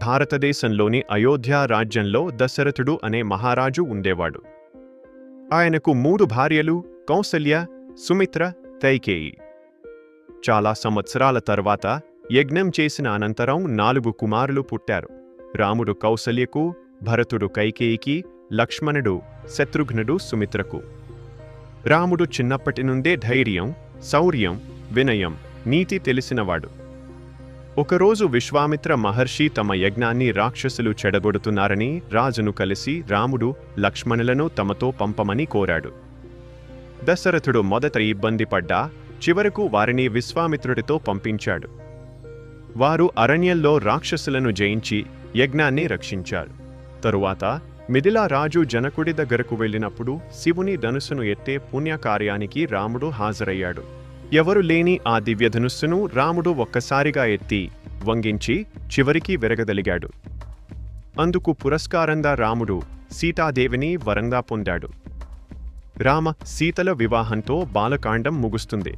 భారతదేశంలోని అయోధ్య రాజ్యంలో దశరథుడు అనే మహారాజు ఉండేవాడు. ఆయనకు మూడు భార్యలు కౌసల్య సుమిత్ర తైకేయి. చాలా సంవత్సరాల తర్వాత యజ్ఞం చేసిన అనంతరం నాలుగు కుమారులు పుట్టారు. రాముడు కౌసల్యకు భరతుడు కైకేయికి లక్ష్మణుడు శత్రుఘ్నుడు సుమిత్రకు. రాముడు చిన్నప్పటి నుండే ధైర్యం శౌర్యం వినయం నీతి తెలిసినవాడు. ఒకరోజు విశ్వామిత్ర మహర్షి తమ యజ్ఞాన్ని రాక్షసులు చెడగొడుతున్నారని రాజును కలిసి రాముడు లక్ష్మణులను తమతో పంపమని కోరాడు. దశరథుడు మొదట ఇబ్బంది పడ్డా చివరకు వారిని విశ్వామిత్రుడితో పంపించాడు. వారు అరణ్యంలో రాక్షసులను జయించి యజ్ఞాన్ని రక్షించారు. తరువాత మిథిలా రాజు జనకుడి దగ్గరకు వెళ్ళినప్పుడు శివుని ధనుసును ఎత్తే పుణ్యకార్యానికి రాముడు హాజరయ్యాడు. ఎవరు లేని ఆ దివ్యధనుస్సును రాముడు ఒక్కసారిగా ఎత్తి వంగించి చివరికి విరగదలిగాడు. అందుకు పురస్కారంగా రాముడు సీతాదేవిని వరంగా పొందాడు. రామ సీతల వివాహంతో బాలకాండం ముగుస్తుంది.